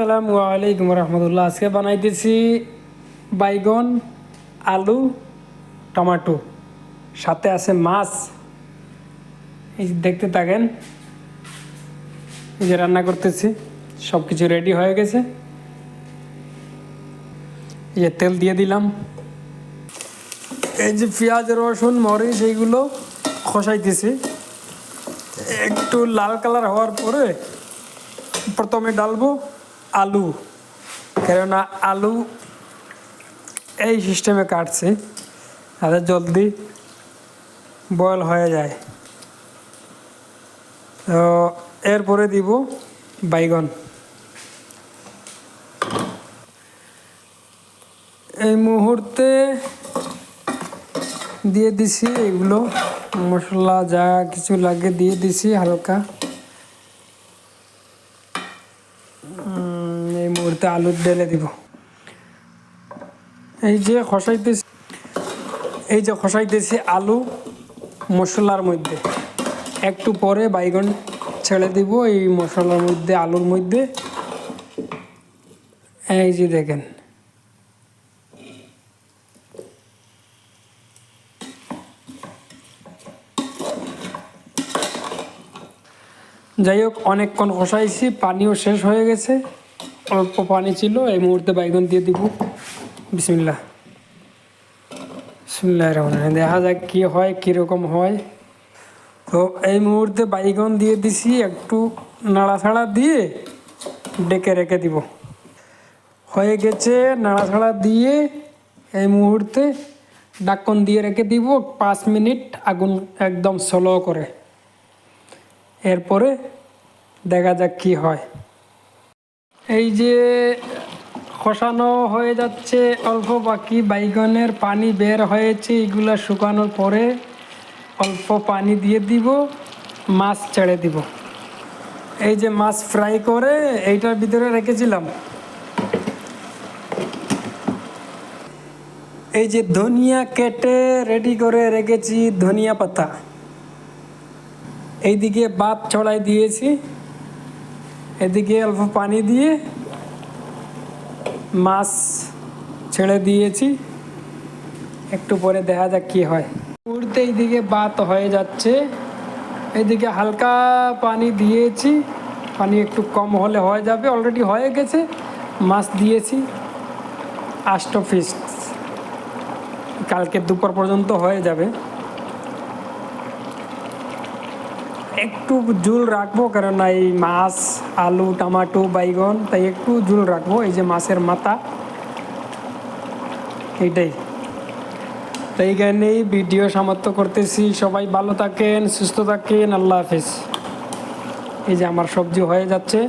আসসালামু আলাইকুম রহমতুল্লাহ। আজকে বানাইতেছি বাইগন, আলু, টমাটো। সাথে আছে মাছ। এই দেখতে থাকেন যে রান্না করতেছি সব কিছু রেডি হয়ে গেছে। এই যে তেল দিয়ে দিলাম। এই যে পেঁয়াজ, রসুন, মরিচ, এইগুলো খসাইতেছি। একটু লাল কালার হওয়ার পরে প্রথমে ডালবো। আলু। কেননা আলু এই সিস্টেমে কাটছে, তাহলে জলদি বয়েল হয়ে যায়। তো এরপরে দিব বাইগন। এই মুহূর্তে দিয়ে দিছি এগুলো, মশলা যা কিছু লাগে দিয়ে দিছি হালকা। এই আলু ঢেলে দিব। এই যে খসাইতেছি, এই যে খসাইতেছি আলু মশলার মধ্যে। একটু পরে বাইগন ছেড়ে দিব এই মশলার মধ্যে, আলুর মধ্যে। এই যে দেখেন। যাই হোক, অনেকক্ষণ কষাইছি পানিও শেষ হয়ে গেছে। অল্প পানি ছিল, এই মুহূর্তে বাইগন দিয়ে দিব। বিসমিল্লা বিসমিল্লাহ রহমান দেখা যাক কী হয়, কীরকম হয়। তো এই মুহূর্তে বাইগন দিয়ে দিছি, একটু নাড়াছাড়া দিয়ে ডেকে রেখে দিব। হয়ে গেছে, নাড়াছাড়া দিয়ে এই মুহূর্তে ডাক্কন দিয়ে রেখে দিব পাঁচ মিনিট আগুন একদম স্লো করে। এরপরে দেখা যাক কি হয়। এই যে খসানো হয়ে যাচ্ছে, অল্প বাকি বাইগনের পানি বের হয়েছে, এগুলো শুকানোর পরে অল্প পানি দিয়ে দিব, মাছ ছেড়ে দিব। এই যে মাছ ফ্রাই করে এইটার ভিতরে রেখেছিলাম। এই যে ধনিয়া কেটে রেডি করে রেখেছি ধনিয়া পাতা। এইদিকে ভাত ছড়াই দিয়েছি। এদিকে অল্প পানি দিয়ে মাছ ছেড়ে দিয়েছি। একটু পরে দেখা যাক কি হয়। উড়তে এইদিকে বাত হয়ে যাচ্ছে। এদিকে হালকা পানি দিয়েছি। পানি একটু কম হলে হয়ে যাবে অলরেডি হয়ে গেছে। মাছ দিয়েছি। আষ্ট পিস কালকে দুপুর পর্যন্ত হয়ে যাবে। একটু ঝুল রাখব কারণ এই মাছ, আলু, টমাটো, বাইগন, তাই একটু ঝুল রাখব, এই যে মাছের মাথা। এইটাই। তাই এইখানেই ভিডিও সমাপ্ত করতেছি। সবাই ভালো থাকেন, সুস্থ থাকেন, আল্লাহ হাফিজ। এই যে আমার সবজি হয়ে যাচ্ছে,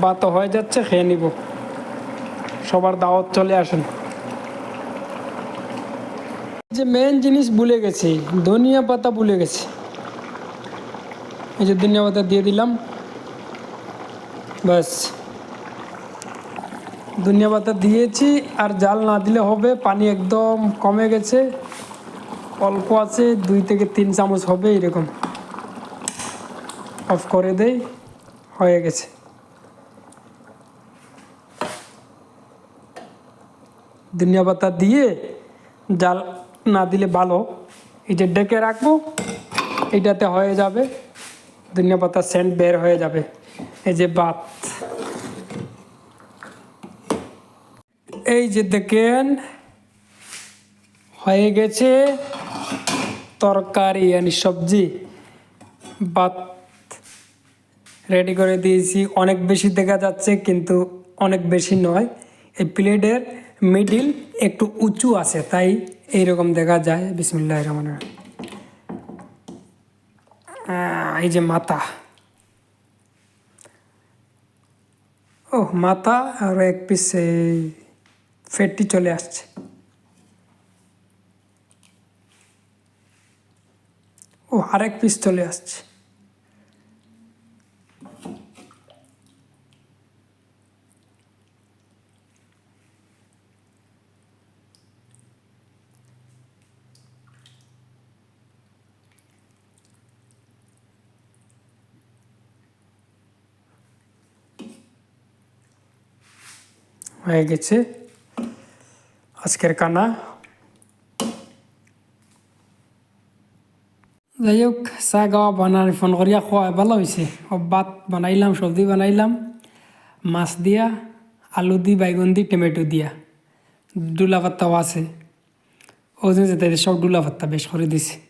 ভাত হয়ে যাচ্ছে, খেয়ে নিব। সবার দাওয়াত চলে আসেন। যে মেন জিনিস ভুলে গেছি, ধনিয়া পাতা ভুলে গেছি। এই যে পাতা দিয়ে দিলাম। ব্যাস। পাতা দিয়েছি, আর জাল না দিলে হবে, পানি একদম কমে গেছে। অল্প আছে, দুই থেকে তিন চামচ হবে, এরকম। অফ করে দেই, হয়ে গেছে। ধনিয়া পাতা দিয়ে জাল না দিলে ভালো। এই যে ডেকে রাখব, এটাতে হয়ে যাবে। ধনিয়া পাতা সেন্ট বের হয়ে যাবে। এই যে ভাত এই যে দেখেন, হয়ে গেছে তরকারি yani সবজি। ভাত রেডি করে দিয়েছি। অনেক বেশি দেখা যাচ্ছে, কিন্তু অনেক বেশি নয়। এই প্লেটের মিডিল একটু উঁচু আছে, তাই এইরকম দেখা যায়। বিসমিল্লাহ রহমান এই যে মাথা ও মাথা আর এক পিস এই ফেটটি চলে আসছে। ও আরেক পিস চলে আসছে। হয়ে গেছে। আজকের কানা। যাই হোক চাহ গাওয়া বানার ফোন করিয়া খোয়া ভালো হয়েছে ভাত বানাইলাম সবজি বানাইলাম। মাছ দিয়া, আলু দি, বাইগন দি, টমেটো দিয়া। ডুলা পাত্তাও আছে। ও যে যেতে সব ডুলা পাত্তা বেশ করে দিছে।